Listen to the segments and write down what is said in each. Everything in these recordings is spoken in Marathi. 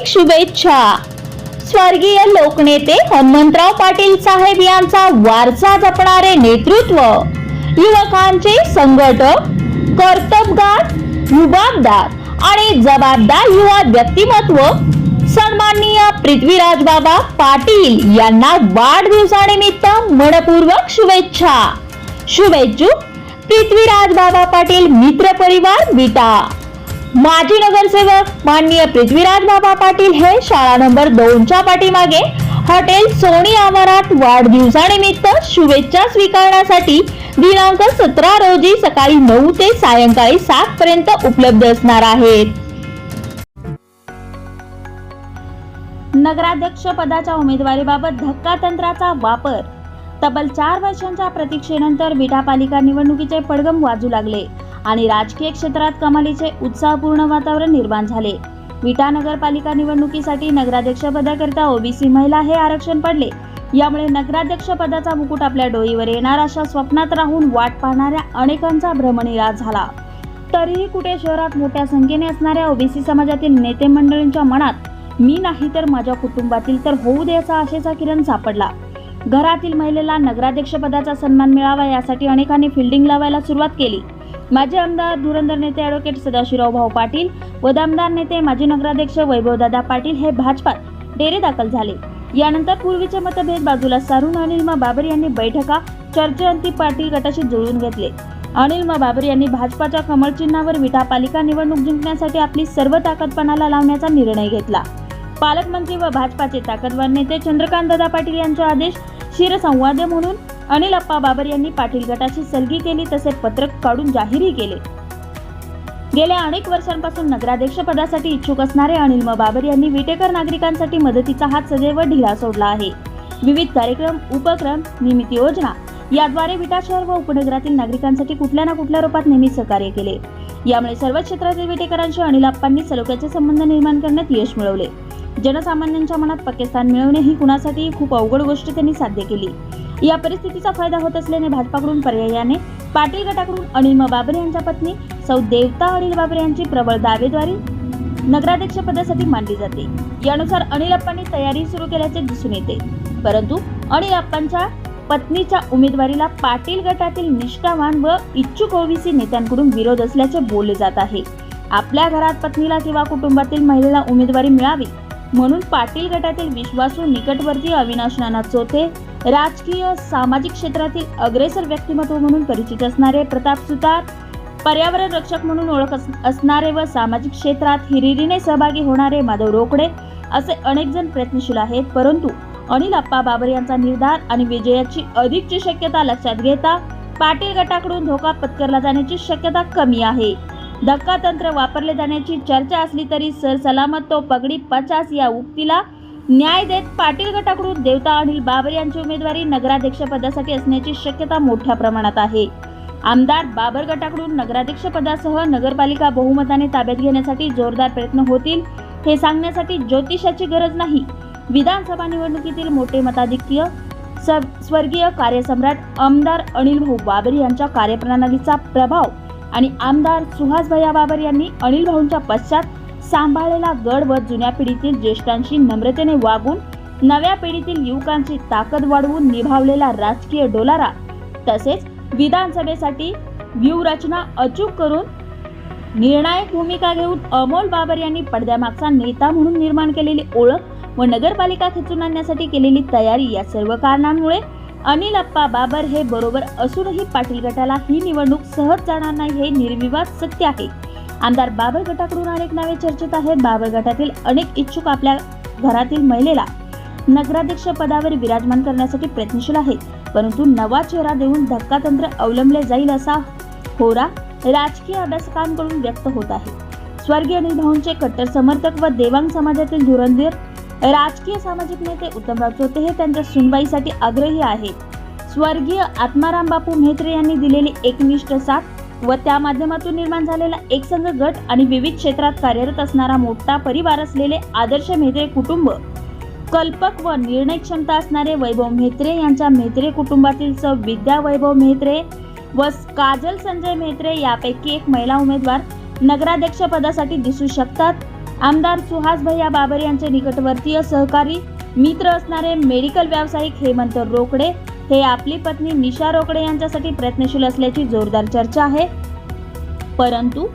हार्दिक शुभेच्छा. स्वर्गीय लोकनेते हनुमंतराव पाटील साहेब यांचा वारसा जपणारे नेतृत्व. युवकांचे संघटक कर्तबगार युबाबदार आणि जबाबदार युवा व्यक्तिमत्व. सन्माननीय पृथ्वीराज बाबा पाटील यांना वाढदिवसानिमित्त मनपूर्वक शुभेच्छा. शुभेच्छुक पृथ्वीराज बाबा पाटील मित्र परिवार विटा. माजी नगरसेवक माननीय पृथ्वीराज बाबा पाटील हे शाळा नंबर दोनच्या पाठीमागे हॉटेल सोनी आवारात वाढदिवसानिमित्त शुभेच्छा स्वीकारण्यासाठी दिनांक सतरा रोजी सकाळी नऊ ते सायंकाळी सात पर्यंत उपलब्ध असणार आहेत. नगराध्यक्ष पदाच्या उमेदवारीबाबत धक्का तंत्राचा वापर. तब्बल चार वर्षांच्या प्रतीक्षेनंतर विटा पालिका निवडणुकीचे पडगम वाजू लागले. आणि राजकीय क्षेत्रात कमालीचे उत्साहपूर्ण वातावरण निर्माण झाले. विटा नगरपालिका निवडणुकीसाठी नगराध्यक्ष पदाकरिता ओबीसी महिला हे आरक्षण पडले. यामुळे नगराध्यक्ष पदाचा मुकुट आपल्या डोईवर येणार अशा स्वप्नात राहून वाट पाहणाऱ्या अनेकांचा भ्रमनिराश झाला. तरीही कुठे शहरात मोठ्या संख्येने असणाऱ्या ओबीसी समाजातील नेते मंडळींच्या मनात मी नाही तर माझ्या कुटुंबातील तर होऊ दे असा आशेचा किरण सापडला. घरातील महिलेला नगराध्यक्ष पदाचा सन्मान मिळावा यासाठी अनेकांनी फिल्डिंग लावायला सुरुवात केली. माजी आमदार धुरंधर नेते ॲडव्होकेट सदाशिवराव भाऊ पाटील व दामदार नेते माजी नगराध्यक्ष वैभवदादा पाटील हे भाजपात डेरे दाखल झाले. यानंतर पूर्वीचे मतभेद बाजूला सारून अनिलमा बाबर यांनी बैठका चर्चेअंती पाटील गटाशी जुळून घेतले. अनिलमा बाबर यांनी भाजपाच्या कमळचिन्हावर विटा पालिका निवडणूक जिंकण्यासाठी आपली सर्व ताकदपणाला लावण्याचा निर्णय घेतला. पालकमंत्री व भाजपाचे ताकदवार नेते चंद्रकांत दादा पाटील यांचे आदेश शिरसंवाद म्हणून अनिल अप्पा बाबर यांनी पाटील गटाची सलगी केली तसे पत्रक काढून जाहीरही केले. गेल्या अनेक वर्षांपासून नगराध्यक्ष पदासाठी इच्छुक असणारे अनिल म बाबर यांनी विटेकर नागरिकांसाठी मदतीचा हात सदैव ढिला सोडला आहे. विविध कार्यक्रम उपक्रम निमित्त योजना याद्वारे विटा शहर व उपनगरातील नागरिकांसाठी कुठल्या ना कुठल्या रूपात नेहमी सहकार्य केले. यामुळे सर्व क्षेत्रातील विटेकरांशी अनिल अप्पांनी सलोख्याचे संबंध निर्माण करण्यात यश मिळवले. जनसामान्यांच्या मनात पाकिस्तान मिळवणे ही कुणासाठी खूप अवघड गोष्ट त्यांनी साध्य केली. या परिस्थितीचा फायदा होत असल्याने भाजपाकडून पर्यायाने पाटील गटाकडून अनिल बाबरे यांच्या पत्नी सौ देवता अनिल बाबरे यांची प्रबळ दावेद्वारी नगराध्यक्ष पदासाठी मानली जाते. यानुसार अनिल अप्पांनी तयारी सुरू केल्याचे दिसून येते. परंतु अनिल अप्पांच्या पत्नीच्या उमेदवारीला पाटील गटातील निष्ठावान व इच्छुक ओबीसी नेत्यांकडून विरोध असल्याचे बोलले जात आहे. आपल्या घरात पत्नीला किंवा कुटुंबातील महिलेला उमेदवारी मिळावी म्हणून पाटील गटातील विश्वासू निकटवर्ती अविनाश नाना चोथे राजकीय सामाजिक क्षेत्रातील अग्रेसर व्यक्तिमत्व म्हणून परिचित असणारे प्रताप सुतार पर्यावरण रक्षक म्हणून ओळख अस- असणारे व सामाजिक क्षेत्रात हिरिरीने सहभागी होणारे माधव रोकडे असे अनेक जण प्रयत्नशील आहेत. परंतु अनिल अप्पा बाबर यांचा निर्धार आणि विजयाची अधिकची शक्यता लक्षात घेता पाटील गटाकडून धोका पत्करला जाण्याची शक्यता कमी आहे. धक्का तंत्र वापरले जाण्याची चर्चा असली तरी सरसलामत तो पगडी पचास या उक्तीला न्याय देत पाटील गटाकडून देवता अनिल बाबर यांची उमेदवारी नगराध्यक्ष पदासाठी असण्याची शक्यता मोठ्या प्रमाणात आहे. आमदार बाबर गटाकडून नगराध्यक्ष पदासह नगरपालिका बहुमताने ताब्यात घेण्यासाठी जोरदार प्रयत्न होतील हे सांगण्यासाठी ज्योतिषाची गरज नाही. विधानसभा निवडणुकीतील मोठे मताधिक्य स- स्वर्गीय कार्यसम्राट आमदार अनिल भाऊ बाबर यांच्या कार्यप्रणालीचा प्रभाव आणि आमदार सुहास भैया बाबर यांनी अनिल भाऊंच्या पश्चात सांभाळलेला गड व जुन्या पिढीतील ज्येष्ठांशी नम्रतेने वागून नव्या पिढीतील युवकांची ताकद वाढवून निभावलेला राजकीय डोलारा तसेच विधानसभेसाठी व्यूहरचना अचूक करून निर्णायक भूमिका घेऊन अमोल बाबर यांनी पडद्यामागचा नेता म्हणून निर्माण केलेली ओळख व नगरपालिका खेचून आणण्यासाठी केलेली तयारी या सर्व कारणांमुळे अनिल अप्पा बाबर हे बरोबर असूनही पाटील गटाला ही निवडणूक सहज जाणार नाही हे निर्विवाद सत्य आहे. आमदार बाबर गटाकडून अनेक नावे चर्चेत आहेत. बाबर गटातील अनेक इच्छुक आपल्या घरातील महिलेला नगराध्यक्ष पदावर विराजमान करण्यासाठी प्रयत्नशील आहेत. परंतु नवा चेहरा देऊन धक्कातंत्र अवलंबले जाईल असा होरा राजकीय अभ्यासकांकडून व्यक्त होत आहे. स्वर्गीय अनिल भाऊंचे कट्टर समर्थक व देवांग समाजातील धुरंधीर राजकीय सामाजिक नेते उत्तमराव चोते हे त्यांच्या सुनबाईसाठी आग्रही आहेत. स्वर्गीय आत्माराम बापू म्हेत्रे यांनी दिलेली एकनिष्ठ साथ व त्या माध्यमातून निर्माण झालेला एकसंघ गट आणि विविध क्षेत्रात कार्यरत असणारा मोठा परिवार असलेले आदर्श मेहत्रे कुटुंब कल्पक व निर्णय क्षमता असणारे वैभव मेहत्रे यांच्या मेहत्रे कुटुंबातील सौ विद्या वैभव मेहत्रे व काजल संजय मेहत्रे यापैकी एक महिला उमेदवार नगराध्यक्ष पदासाठी दिसू शकतात. आमदार सुहास भैया बाबर यांचे निकटवर्तीय सहकारी मित्र असणारे मेडिकल व्यावसायिक हेमंत रोकडे हे आपली पत्नी निशा रोकडे यांच्यासाठी प्रयत्नशील असल्याची जोरदार चर्चा आहे. परंतु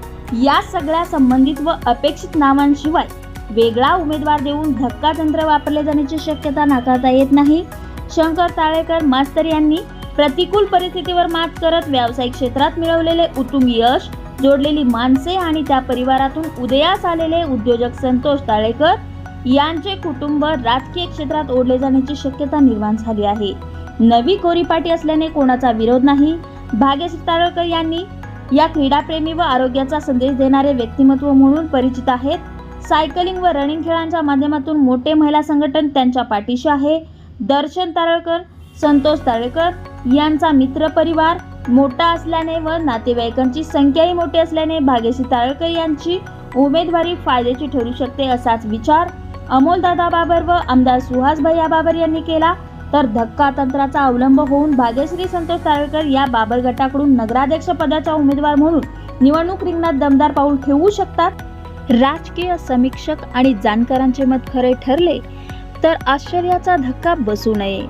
या सगळ्या संबंधित व अपेक्षित नावांशिवाय वेगळा उमेदवार देऊन धक्का तंत्र वापरले जाण्याची शक्यता नाकारता येत नाही. शंकर ताळेकर मास्तर यांनी प्रतिकूल परिस्थितीवर मात करत व्यावसायिक क्षेत्रात मिळवलेले उत्तम यश जोडलेली माणसे आणि त्या परिवारातून उदयास आलेले उद्योजक संतोष ताळेकर यांचे कुटुंब राजकीय क्षेत्रात ओढले जाण्याची शक्यता निर्माण झाली आहे. नवी कोरीपाटी असल्याने कोणाचा विरोध नाही. भाग्यश्री तारळकर यांनी या क्रीडाप्रेमी व आरोग्याचा संदेश देणारे व्यक्तिमत्व म्हणून परिचित आहेत. सायकलिंग व रनिंग खेळांच्या माध्यमातून मोठे महिला संघटन त्यांच्या पाठीशी आहे. दर्शन तारळकर संतोष तारळकर यांचा मित्र परिवार मोठा असल्याने व नातेवाईकांची संख्याही मोठी असल्याने भाग्यश्री तारळकर यांची उमेदवारी फायद्याची ठरू शकते असाच विचार अमोलदादा बाबर व आमदार सुहास भैया बाबर यांनी केला. तर धक्का तंत्राचा अवलंब होऊन भाग्यश्री संतोष तारळकर या बाबर गटाकडून नगराध्यक्ष पदाचा उमेदवार म्हणून निवडणूक रिंगणात दमदार पाऊल ठेवू शकतात? राजकीय समीक्षक आणि जाणकारांचे मत खरे ठरले तर आश्चर्याचा धक्का बसू नये.